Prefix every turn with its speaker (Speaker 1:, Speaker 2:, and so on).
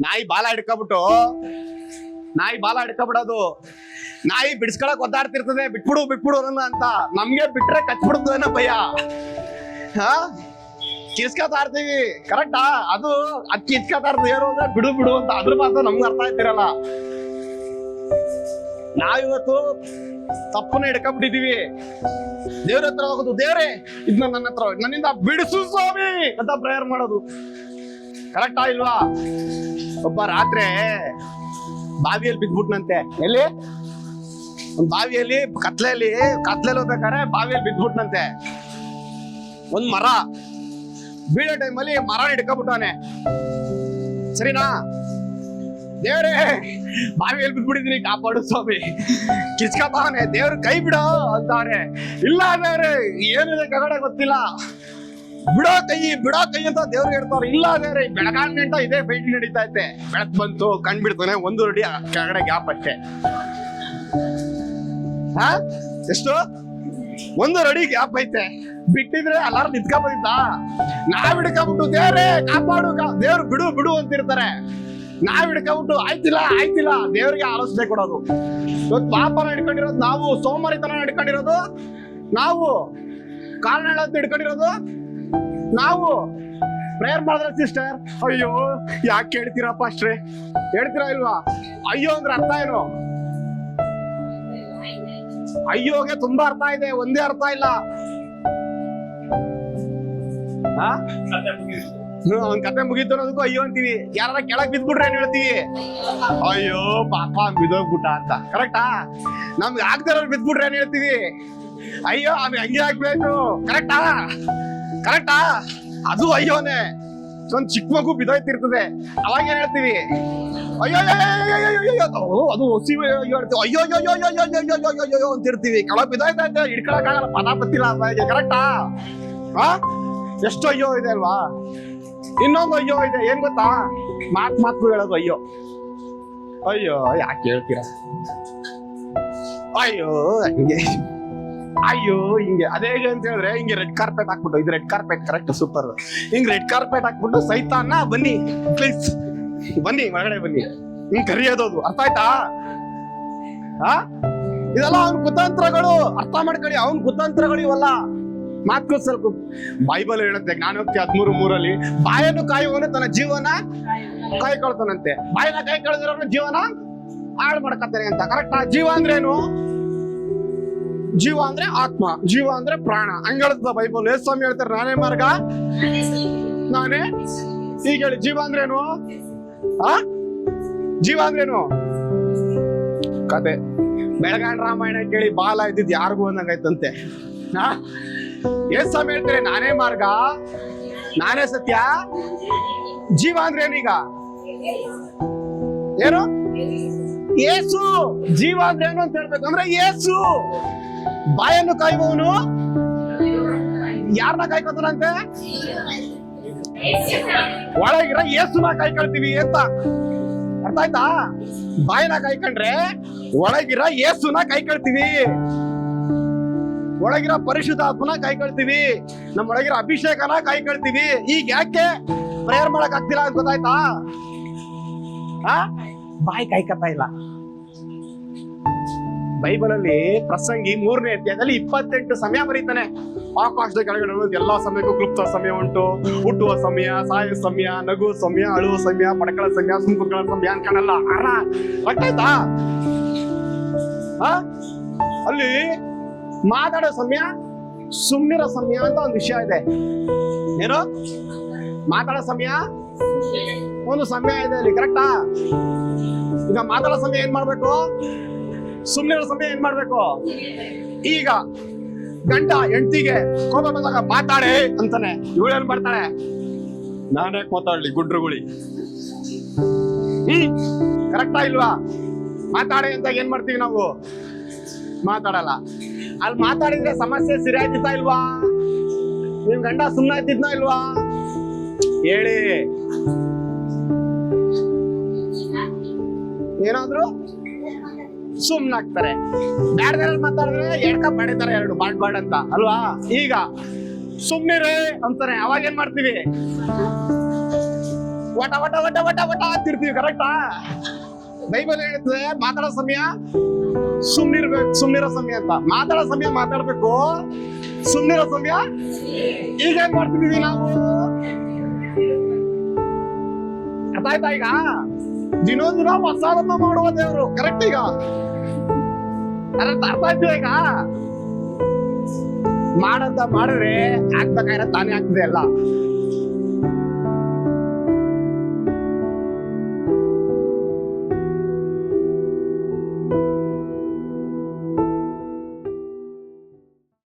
Speaker 1: ನಾಯಿ ಬಾಲ ಹಿಡ್ಕೊಬಿಟ್ಟು, ನಾಯಿ ಬಾಲ ಹಿಡ್ಕೊಬಿಡೋದು. ನಾಯಿ ಬಿಡಿಸ್ಕೊಳಕ್ ಒದ್ದಾಡ್ತಿರ್ತದೆ, ಬಿಟ್ಬಿಡು ಬಿಟ್ಬಿಡು ನನ್ನ ಅಂತ. ನಮ್ಗೆ ಬಿಟ್ರೆ ಕಚ್ಬಿಡ್ತದೇನೋ ಭಯ. ಹಾ? ಕಿಸ್ಕೊತಾ ಇರ್ತೀವಿ. ಕರೆಕ್ಟಾ ಅದು ಅದ್ ಕಿಸ್ಕೊತಾ ಇರ್ತದೆ ಏನು ಅಂದ್ರೆ ಬಿಡು ಬಿಡು ಅಂತ. ಅದ್ರ ಮಾತ್ರ ನಮ್ಗೆ ಅರ್ಥ ಆಯ್ತಿರಲ್ಲ ನಾವಿವತ್ತು ತಪ್ಪನ್ನ ಹಿಡ್ಕೊಂಡ್ಬಿಟ್ಟಿದೀವಿ ದೇವ್ರ ಹತ್ರ ಹೋಗೋದು ದೇವ್ರೆ ಇದನ್ನ ನನ್ನ ಹತ್ರ ನನ್ನಿಂದ ಬಿಡಿಸು ಸ್ವಾಮಿ ಅಂತ ಪ್ರೇಯರ್ ಮಾಡೋದು. ಕರೆಕ್ಟಾ ಇಲ್ವಾ? ಒಬ್ಬ ರಾತ್ರಿ ಬಾವಿಯಲ್ಲಿ ಬಿದ್ಬಿಟ್ನಂತೆ ಎಲ್ಲಿ? ಒಂದ್ ಬಾವಿಯಲ್ಲಿ, ಕತ್ಲೆಯಲ್ಲಿ ಕತ್ಲೆಯಲ್ಲಿ ಹೋಗ್ಬೇಕಾದ್ರೆ ಬಾವಿಯಲ್ಲಿ ಬಿದ್ಬಿಟ್ನಂತೆ ಒಂದ್ ಮರ. ಬೀಳೋ ಟೈಮಲ್ಲಿ ಮರ ಹಿಡ್ಕೊಬಿಟ್ಟವನೆ ಸರಿನಾ? ದೇವ್ರೇ, ಬಾವಿಯಲ್ಲಿ ಬಿದ್ಬಿಟ್ಟಿದೀನಿ ಕಾಪಾಡು ಸ್ವಾಮಿ. ಕಿಚ್ಕತಾವನೆ ದೇವ್ರ ಕೈ ಬಿಡೋ ಅಂತಾರೆ ಇಲ್ಲ ದೇವ್ರೆ ಏನಿದೆ ಕಗಡೆ ಗೊತ್ತಿಲ್ಲ. ಬಿಡೋ ಕೈ ಬಿಡೋ ಕೈ ಅಂತ ದೇವ್ರಿಗೆ ಹೇಳ್ತಾರೆ. ಇಲ್ಲ ದೇವ್ರೆ ಬೆಳಗಾನ್ ಇದೇ ಫೈಟ್ ನಡೀತಾ ಐತೆ. ಬೆಳಕ್ ಬಂತು, ಕಣ್ ಬಿಡ್ತಾನೆ, ಒಂದು ರೆಡಿ ಕೆಳಗಡೆ ಗ್ಯಾಪ್ ಅಷ್ಟೇ. ಹಾ? ಎಷ್ಟು? ಒಂದು ರಡಿ ಗ್ಯಾಪ್ ಐತೆ. ಬಿಟ್ಟಿದ್ರೆ ಎಲ್ಲಾರು ನಿಂತ್ಕೊಂಡ್ಬಂದಿದ್ದ ನಾವ್ ಹಿಡ್ಕೊಂಬಿಟ್ಟು ದೇವ್ರೇ ಕಾಪಾಡು ದೇವ್ರು ಬಿಡು ಬಿಡು ಅಂತಿರ್ತಾರೆ. ನಾವ್ ಹಿಡ್ಕೊಂಬಿಟ್ಟು ಆಯ್ತಿಲ್ಲ ಆಯ್ತಿಲ್ಲ. ದೇವ್ರಿಗೆ ಆಲೋಚನೆ ಕೊಡೋದು. ಇವತ್ತು ಪಾಪನ ಹಿಡ್ಕೊಂಡಿರೋದು ನಾವು, ಸೋಮಾರಿತನ ಹಿಡ್ಕೊಂಡಿರೋದು. ನಾವು ಕಾರಣ ಹೇಳೋದು ಹಿಡ್ಕೊಂಡಿರೋದು. ನಾವು ಪ್ರೇಯರ್ ಮಾಡಿದ್ರೆ ಸಿಸ್ಟರ್ ಅಯ್ಯೋ, ಯಾಕೆ ಕೇಳ್ತೀರಪ್ಪ ಪಾಸ್ಟ್ರಿ ಹೇಳ್ತೀರಾ ಇಲ್ವಾ? ಅಯ್ಯೋ ಅಂದ್ರೆ ಅರ್ಥ ಏನು? ಅಯ್ಯೋಗೆ ತುಂಬಾ ಅರ್ಥ ಇದೆ, ಒಂದೇ ಅರ್ಥ ಇಲ್ಲ. ಅವ್ನ್ ಕತೆ ಮುಗೀತು ಅನ್ನೋದಕ್ಕೂ ಅಯ್ಯೋ ಅಂತೀವಿ. ಯಾರ ಕೆಳಗ್ ಬಿದ್ಬಿಟ್ರೆ ಏನ್ ಹೇಳ್ತೀವಿ? ಅಯ್ಯೋ, ಪಾಪ ಬಿದೋಗ್ಬಿಟ್ಟ ಅಂತ. ಕರೆಕ್ಟಾ ನಮ್ಗೆ ಆಗ್ದಿರೋ ಬಿದ್ಬಿಟ್ರೆ ಏನ್ ಹೇಳ್ತೀವಿ? ಅಯ್ಯೋ, ಅವ್ನ್ ಹಂಗೆ ಆಗ್ಬೇಕು. ಕರೆಕ್ಟಾ ಕರೆಕ್ಟಾ? ಅದು ಅಯ್ಯೋನೆ. ಒಂದ್ ಚಿಕ್ಕ ಮಗು ಬಿದೈತಿರ್ತದೆ ಅವಾಗ ಏನ್ ಹೇಳ್ತೀವಿ? ಅಯ್ಯೋ ಅದು ಅಯ್ಯೋ ಅಯ್ಯೋ ಕರೆಕ್ಟಾ ಹಾ ಎಷ್ಟು ಅಯ್ಯೋ ಇದೆ ಅಲ್ವಾ ಇನ್ನೊಂದು ಅಯ್ಯೋ ಇದೆ ಏನ್ ಗೊತ್ತಾ ಮಾತ್ ಮಾತು ಹೇಳೋದು ಅಯ್ಯೋ ಅಯ್ಯೋ ಯಾಕೆ ಹೇಳ್ತೀರಾ ಅಯ್ಯೋ ಹಂಗೆ ಅಯ್ಯೋ, ಹಿಂಗೆ, ಅದೇ ಅಂತ ಹೇಳಿದ್ರೆ ಹಿಂಗೆ ರೆಡ್ ಕಾರ್ಪೆಟ್ ಹಾಕ್ಬಿಟ್ಟು, ಇದು ರೆಡ್ ಕಾರ್ಪೆಟ್ ಕರೆಕ್ಟ್ ಸೂಪರ್ ಹಿಂಗ್ ರೆಡ್ ಕಾರ್ಪೆಟ್ ಹಾಕ್ಬಿಟ್ಟು ಸೈತಾನ, ಬನ್ನಿ ಪ್ಲೀಸ್ ಬನ್ನಿ, ಒಳಗಡೆ ಬನ್ನಿ. ಹಿಂಗ್ ಕರಿಯೋದು ಅರ್ಥ ಆಯ್ತಾ? ಆ? ಇದೆಲ್ಲ ಅವ್ನ ಕುತಂತ್ರಗಳು. ಅರ್ಥ ಮಾಡ್ಕೊಳ್ಳಿ, ಅವನ್ ಕುತಂತ್ರಗಳು ಇವಲ್ಲ. ಮಾತು ಸ್ವಲ್ಪ ಬೈಬಲ್ ಹೇಳುತ್ತೆ ಜ್ಞಾನೋಕ್ತಿ ಹದ್ಮೂರು ಮೂರಲ್ಲಿ. ಬಾಯನ್ನು ಕಾಯುವನು ತನ್ನ ಜೀವನ ಕಾಯ್ಕೊಳ್ತಾನಂತೆ. ಬಾಯನ್ನ ಕೈ ಕಳೆದಿರೋನು ಜೀವನ ಹಾಳು ಮಾಡ್ಕೊತಾನೆ ಅಂತ. ಕರೆಕ್ಟ್ ಜೀವ ಅಂದ್ರೇನು? ಜೀವ ಅಂದ್ರೆ ಆತ್ಮ, ಜೀವ ಅಂದ್ರೆ ಪ್ರಾಣ. ಹಂಗ ಬೈಬಲ್ ಏ ಸ್ವಾಮಿ ಹೇಳ್ತಾರೆ, ನಾನೇ ಮಾರ್ಗ. ನಾನೇ ಈಗ ಹೇಳಿ, ಜೀವ ಅಂದ್ರೇನು ಆ? ಜೀವ ಅಂದ್ರೇನು ಕತೆ. ಬೆಳಗಾನ್ ರಾಮಾಯಣ ಕೇಳಿ ಬಾಲ ಇದ್ದಿದ್ ಯಾರಿಗೂ ಅಂದಂಗಾಯ್ತಂತೆ. ಹಾ ಏನ್ ಸ್ವಾಮಿ ಹೇಳ್ತಾರೆ, ನಾನೇ ಮಾರ್ಗ. ನಾನೇ ಸತ್ಯ. ಜೀವ ಅಂದ್ರೇನು ಈಗ? ಏನು? ಏಸು, ಜೀವ ಏನು ಅಂತ ಹೇಳ್ಬೇಕು? ಅಂದ್ರೆ ಏಸು, ಬಾಯನ್ನು ಕಾಯುವವನು ಯಾರನ್ನ ಕಾಯ್ಕೋತಾನಂತೆ? ಒಳಗಿರ ಏಸುನ ಕಾಯ್ಕೊಳ್ತೀವಿ ಅಂತ. ಅರ್ಥ ಆಯ್ತಾ? ಬಾಯನ ಕಾಯ್ಕೊಂಡ್ರೆ ಒಳಗಿರ ಏಸುನ ಕಾಯ್ಕೊಳ್ತೀವಿ. ಒಳಗಿರೋ ಪರಿಶುದ್ಧಾತ್ಮನ ಕಾಯ್ಕೊಳ್ತೀವಿ. ನಮ್ಮ ಒಳಗಿರೋ ಅಭಿಷೇಕನ ಕಾಯ್ಕೊಳ್ತೀವಿ. ಈಗ ಯಾಕೆ ಪ್ರೇಯರ್ ಮಾಡಕ್ ಆಗ್ತಿಲ್ಲ ಅಂತ ಗೊತ್ತಾಯ್ತಾ? ಬಾಯಿ ಕಾಯ್ಕತಾ ಇಲ್ಲ. ಬೈಬಲ್ ಅಲ್ಲಿ ಪ್ರಸಂಗಿ ಮೂರನೇ ಅಧ್ಯಾಯದಲ್ಲಿ ಇಪ್ಪತ್ತೆಂಟು ಸಮಯ ಬರೀತಾನೆ. ಆಕಾಶದ ಕೆಳಗಡೆ ಎಲ್ಲಾ ಸಮಯಕ್ಕೂ ಕ್ಲುಪ್ತ ಸಮಯ ಉಂಟು. ಹುಟ್ಟುವ ಸಮಯ ಸಾಯುವ ಸಮಯ ನಗು ಸಮಯ, ಅಳುವ ಸಮಯ ಪಡಕಳ ಸಮಯ, ಸುಂಕುಗಳ ಸಮಯ ಅನ್ಕಣಲ್ಲ ಅರ ಗೊತ್ತಾಯ್ತಾ? ಅಲ್ಲಿ ಮಾತಾಡೋ ಸಮಯ ಸುಮ್ಮನಿರೋ ಸಮಯ ಅಂತ ಒಂದು ವಿಷಯ ಇದೆ. ಏನು? ಮಾತಾಡೋ ಸಮಯ? ಒಂದು ಸಮಯ ಇದೆ ಅಲ್ಲಿ ಕರೆಕ್ಟಾ ಈಗ ಮಾತಾಡೋ ಸಮಯ ಏನ್ ಮಾಡ್ಬೇಕು? ಸುಮ್ನಿರೋ ಸಮಯ ಏನ್ ಮಾಡ್ಬೇಕು? ಈಗ ಗಂಡ ಹೆಂಡತಿಗೆ ಕೋಪ ಬಂದಾಗ ಮಾತಾಡೆ ಅಂತಾನೆ. ಇವಳು ಏನ್ ಮಾಡ್ತಾಳೆ? ನಾನೇ ಮಾತಾಡ್ಲಿ? ಗುಡ್ರುಗುಳಿ ಹ್ಮ್ ಕರೆಕ್ಟಾ ಇಲ್ವಾ? ಮಾತಾಡೆ ಅಂತ ಏನ್ ಮಾಡ್ತೀವಿ ನಾವು? ಮಾತಾಡಲ್ಲ. ಅಲ್ಲಿ ಮಾತಾಡಿದ್ರೆ ಸಮಸ್ಯೆ ಸರಿಯಾಗ್ತಿತ್ತಾ ಇಲ್ವಾ? ನಿಮ್ ಗಂಡ ಸುಮ್ಮನೆ ಆಯ್ತಿದ್ನಾ ಇಲ್ವಾ? ಹೇಳಿ. ಏನಾದ್ರು? ಸುಮ್ನಾಗ್ತಾರೆ ಬ್ಯಾಡ್ದಾರಲ್ಲಿ ಮಾತಾಡಿದ್ರೆ ಎಡ್ಕ ಬಡಿತಾರೆ ಎರಡು ಬಾಡ್ ಬಾಡ್ ಅಂತ, ಅಲ್ವಾ? ಈಗ ಸುಮ್ನಿರೇ ಅಂತಾರೆ. ಅವಾಗ ಏನ್ ಮಾಡ್ತೀವಿ? ವಟ ವಟ ವಟ ವಟ ವಟ ಅಂತಿರ್ತೀವಿ ಕರೆಕ್ಟಾ ಬೈಬಲ್ ಹೇಳುತ್ತೆ ಮಾತಾಡೋ ಸಮಯ ಸುಮ್ನಿರ್ಬೇಕು ಸುಮ್ನಿರೋ ಸಮಯ ಅಂತ. ಮಾತಾಡೋ ಸಮಯ ಮಾತಾಡ್ಬೇಕು ಸುಮ್ನಿರೋ ಸಮಯ ಈಗ ಏನ್ ಮಾಡ್ತಿದೀವಿ ನಾವು? ಅರ್ಥ ಆಯ್ತಾ ಈಗ ದಿನೋದಿನ ಹೊಸದನ್ನ ಮಾಡುವ ದೇವರು. ಕರೆಕ್ಟ್ ಈಗ? ಅರ್ಥ ಅರ್ಥ ಆಯ್ತು ಈಗ? ಮಾಡಂತ ಮಾಡಿದ್ರೆ ಆಗ್ಬೇಕಾಗಿರೋ ತಾನೇ ಆಗ್ತದೆ ಅಲ್ಲ.